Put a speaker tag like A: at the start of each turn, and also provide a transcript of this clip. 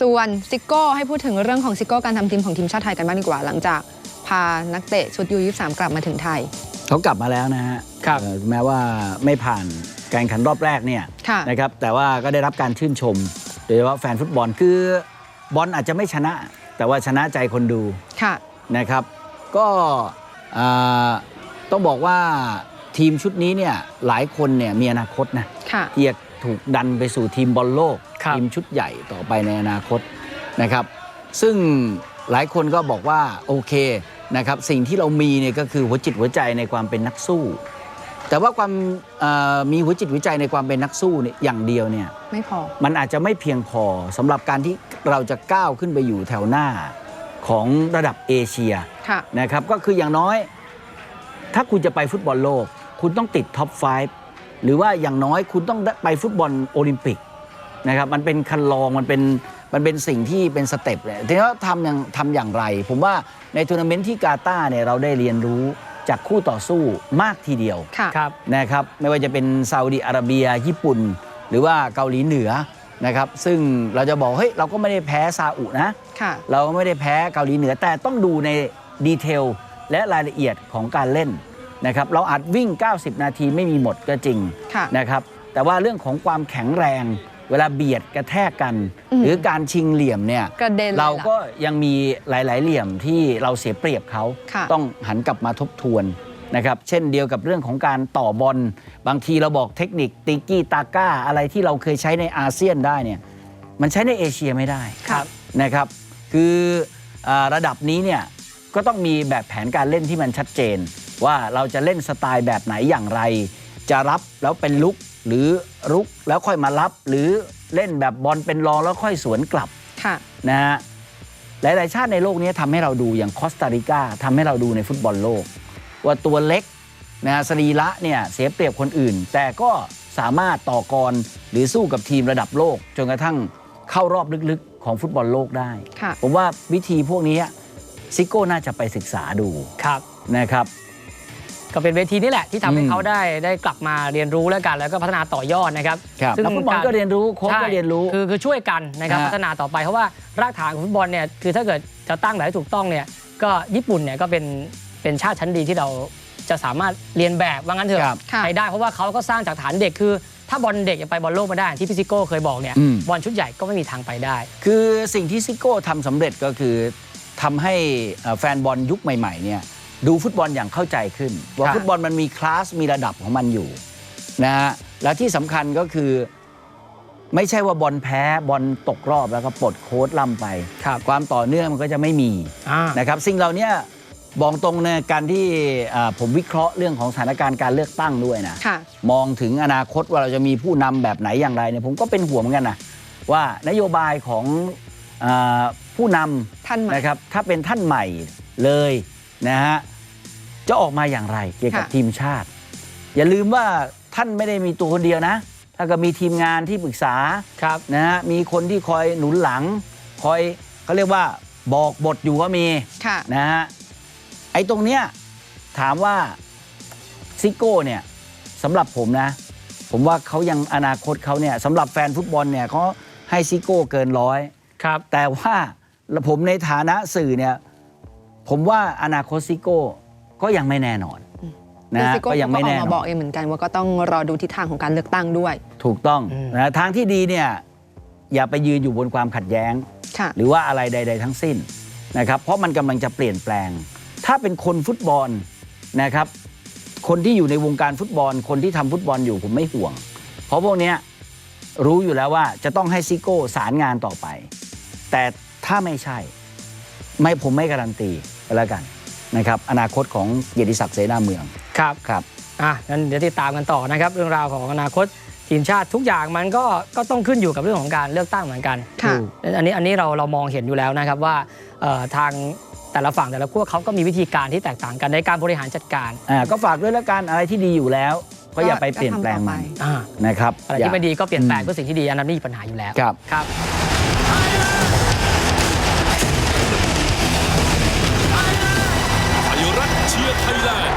A: ส่วนซิโก้ให้พูดถึงเรื่องของซิโก้การทำทีมของทีมชาติไทยกันบ้างดีกว่า หลังจากพานักเตะชุดยู23กลับมาถึงไทย
B: เขากลับมาแล้วนะฮะ
C: ครับ
B: เอ่อแม้ว่าไม่ผ่านการแข่งขันรอบแรกเนี่ย
A: ค่ะ
B: นะครับแต่ว่าก็ได้รับการชื่นชม โดยเฉพาะแฟนฟุตบอลคือบอลอาจจะไม่ชนะ แต่ว่าชนะใจคนดู
A: ค่ะ
B: นะครับ ก็อ่าต้องบอกว่าทีมชุดนี้เนี่ยหลายคนเนี่ยมีอนาคตนะ
A: ค่ะ
B: ที่จะถูกดันไปสู่ทีมบอลโลก
C: ครับ
B: ทีมชุดใหญ่ต่อไปในอนาคตนะครับ ซึ่งหลายคนก็บอกว่าโอเคนะครับสิ่งที่เรามีเนี่ยก็คือหัวจิตหัวใจในความเป็นนักสู้ แต่ว่าความเอ่อมีหัวจิตหัวใจในความเป็นนักสู้เนี่ยอย่างเดียวเนี่ย
A: ไม่พอ
B: มันอาจจะไม่เพียงพอสำหรับการที่เราจะก้าวขึ้นไปอยู่แถวหน้าของระดับเอเชีย
A: ค่ะ
B: นะครับก็คืออย่างน้อย ถ้าคุณจะไปฟุตบอลโลก คุณต้องติดท็อป 5 หรือว่าอย่างน้อยคุณต้องได้ไปฟุตบอลโอลิมปิก นะครับมันเป็นคันลองมันเป็นมันเป็นสิ่งที่เป็นสเต็ปเลยทีนี้ว่าทำอย่างทำอย่างไร ผมว่าในทัวร์นาเมนต์ที่กาตาร์เนี่ยเราได้เรียนรู้จากคู่ต่อสู้มากทีเดียว
A: ค่ะ
C: ครับ
B: นะครับไม่ว่าจะเป็นซาอุดิอาระเบีย ญี่ปุ่น หรือว่าเกาหลีเหนือนะครับซึ่งเราจะบอกเฮ้ยเราก็ไม่ได้แพ้ซาอุนะ
A: ค่ะ
B: เราไม่ได้แพ้เกาหลีเหนือ แต่ต้องดูในดีเทลและรายละเอียดของการเล่นนะครับเราอาจวิ่ง 90 นาทีไม่มีหมดก็จริง
A: ค่ะ
B: นะครับแต่ว่าเรื่องของความแข็งแรง เวลาเบียดกระแทกกัน
A: อืม
B: หรือการชิงเหลี่ยมเนี่ย
A: กระเด็นเลย
B: เรา
A: ล่ะ
B: ก็ยังมีหลาย ๆ เหลี่ยมที่เราเสียเปรียบเขา
A: ค่ะ
B: ต้องหันกลับมาทบทวนนะครับเช่นเดียวกับเรื่องของการต่อบอลบางทีเราบอกเทคนิคติกี้ตาก้าอะไรที่เราเคยใช้ในอาเซียนได้เนี่ยมันใช้ในเอเชียไม่ได้
A: ครับ
B: นะครับคืออาระดับนี้เนี่ยก็ต้องมีแบบแผนการเล่นที่มันชัดเจน ว่าเราจะเล่นสไตล์แบบไหนอย่างไร จะรับแล้วเป็นลุก หรือรุกแล้วค่อยมารับ หรือเล่นแบบบอลเป็นรองแล้วค่อยสวนกลับ
A: ค่ะ
B: นะฮะหลาย ๆ ชาติในโลกนี้ทำให้เราดูอย่างคอสตาริกาทำให้เราดูในฟุตบอลโลก ว่าตัวเล็กนะฮะสรีระเนี่ยเสียเปรียบคนอื่น แต่ก็สามารถต่อกรหรือสู้กับทีมระดับโลก จนกระทั่งเข้ารอบลึกๆ ของฟุตบอลโลกได้
A: ค่ะ
B: ผมว่าวิธีพวกนี้ซิโก้น่าจะไปศึกษาดู
C: ครับ
B: นะครับ
C: ก็เป็นเวทีนี่แหละที่ทำให้
B: อืม
C: เขาได้ได้กลับมาเรียนรู้แล้วกัน แล้วก็พัฒนาต่อยอดนะครับ
B: ครับ
C: ซึ่ง
B: แล้วฟุตบอลก็เรียนรู้โค้ช
C: ใช่
B: ก็เรียนรู้
C: คือคือช่วยกันนะครับ
B: ฮะ
C: พัฒนาต่อไปเพราะว่ารากฐานของฟุตบอลเนี่ยคือถ้าเกิดจะตั้งแบบให้ถูกต้องเนี่ยก็ญี่ปุ่นเนี่ยก็เป็นเป็นชาติชั้นดีที่เราจะสามารถเรียนแบบว่างั้นเถ
B: ครั
C: อะ
B: บ
A: ค่ะ
C: ไปได้เพราะว่าเขาก็สร้างจากฐานเด็กคือถ้าบอลเด็กจะไปบอลโลกมาได้ที่พิซิโก้เคยบอกเนี่ย
B: อืม
C: บอลชุดใหญ่ก็ไม่มีทางไปได้
B: คือสิ่งที่ซิโก้ทำสำเร็จก็คือทำให้เอ่อแฟนบอลยุคใหม่ๆเนี่ย ดูฟุตบอลอย่างเข้าใจขึ้น ว่า
C: ครับ
B: ฟุตบอลมันมีคลาสมีระดับของมันอยู่นะฮะและที่สำคัญก็คือไม่ใช่ว่าบอลแพ้บอลตกรอบแล้วก็ปลดโค้ดล่ำไป
C: ครับ
B: ความต่อเนื่องมันก็จะไม่มี
C: อ่า
B: นะครับสิ่งเหล่านี้บอกตรงในการที่อ่าผมวิเคราะห์เรื่องของสถานการณ์การเลือกตั้งด้วยนะ
A: ค่ะ
B: มองถึงอนาคตว่าเราจะมีผู้นำแบบไหนอย่างไรเนี่ยผมก็เป็นห่วงเหมือนกันนะว่านโยบายของอาผู้น
A: ท่านใหม่ำ
B: นะครับถ้าเป็นท่านใหม่เลยนะฮะ จะออกมาอย่างไรเกี่ยวกับ
A: ค่ะ
B: ทีมชาติ อย่าลืมว่าท่านไม่ได้มีตัวคนเดียวนะถ้าก็มีทีมงานที่ปรึกษา
C: ครับ
B: นะฮะมีคนที่คอยหนุนหลัง คอยเขาเรียกว่าบอกบทอยู่ก็มี
A: ค่ะ
B: นะฮะไอ้ตรงเนี้ยถามว่าซิโก้เนี่ยสำหรับผมนะ ผมว่าเขายังอนาคตเขาเนี่ยสำหรับแฟนฟุตบอลเนี่ยเขาให้ซิโก้เกินร้อย
C: ครับ
B: แต่ว่าผมในฐานะสื่อเนี่ย ผมว่าอนาคตซิโก้ ก็ยังไม่แน่นอนนะ
A: คือ
B: ฮะ
A: ซิโก้
B: ก็ยั
A: เขา
B: ง
A: ก็
B: ไม่
A: ออก
B: แน่น
A: มา
B: อ
A: บอก
B: น
A: เองเหมือนกันว่าก็ต้องรอดูทิศทางของการเลือกตั้งด้วย
B: ถูกต้อง
C: อืม
B: นะทางที่ดีเนี่ยอย่าไปยืนอยู่บนความขัดแย้ง
A: ค่ะ
B: หรือว่าอะไรใด ๆ ทั้งสิ้นนะครับเพราะมันกำลังจะเปลี่ยนแปลง ถ้าเป็นคนฟุตบอลนะครับ คนที่อยู่ในวงการฟุตบอล คนที่ทำฟุตบอลอยู่ผมไม่ห่วง เพราะพวกเนี้ยรู้อยู่แล้วว่าจะต้องให้ซิโก้สารงานต่อไป แต่ถ้าไม่ใช่ ไม่ผมไม่การันตีก็แล้วกัน นะครับอนาคตของเกียรติศักดิ์เสนาเมือง
C: ครับ
B: ครับ
C: อะงั้นเดี๋ยวติดตามกันต่อนะครับ เรื่องราวของอนาคตทีมชาติทุกอย่างมันก็ก็ต้องขึ้นอยู่กับเรื่องของการเลือกตั้งเหมือนกัน
A: ค่ะ
C: อันนี้อันนี้เราเรามองเห็นอยู่แล้วนะครับว่าเอ่อทางแต่ละฝั่งแต่ละพวกเขาก็มีวิธีการที่แตกต่างกันในการบริหารจัดการ
B: อ่าก็ฝากด้วยแล้วกันอะไรที่ดีอยู่แล้ว ก็อย่าไปเปลี่ยนแปลงมัน
C: อ่า
B: นะครับ
C: อะไร
B: อย่า
C: ที่ไม่ดีก็เปลี่ยนแปลง
B: อืม
C: เพื่อสิ่งที่ดีอันนั้นไม่มีปัญหาอยู่แล้ว
B: ครับ
C: ครับ 타이란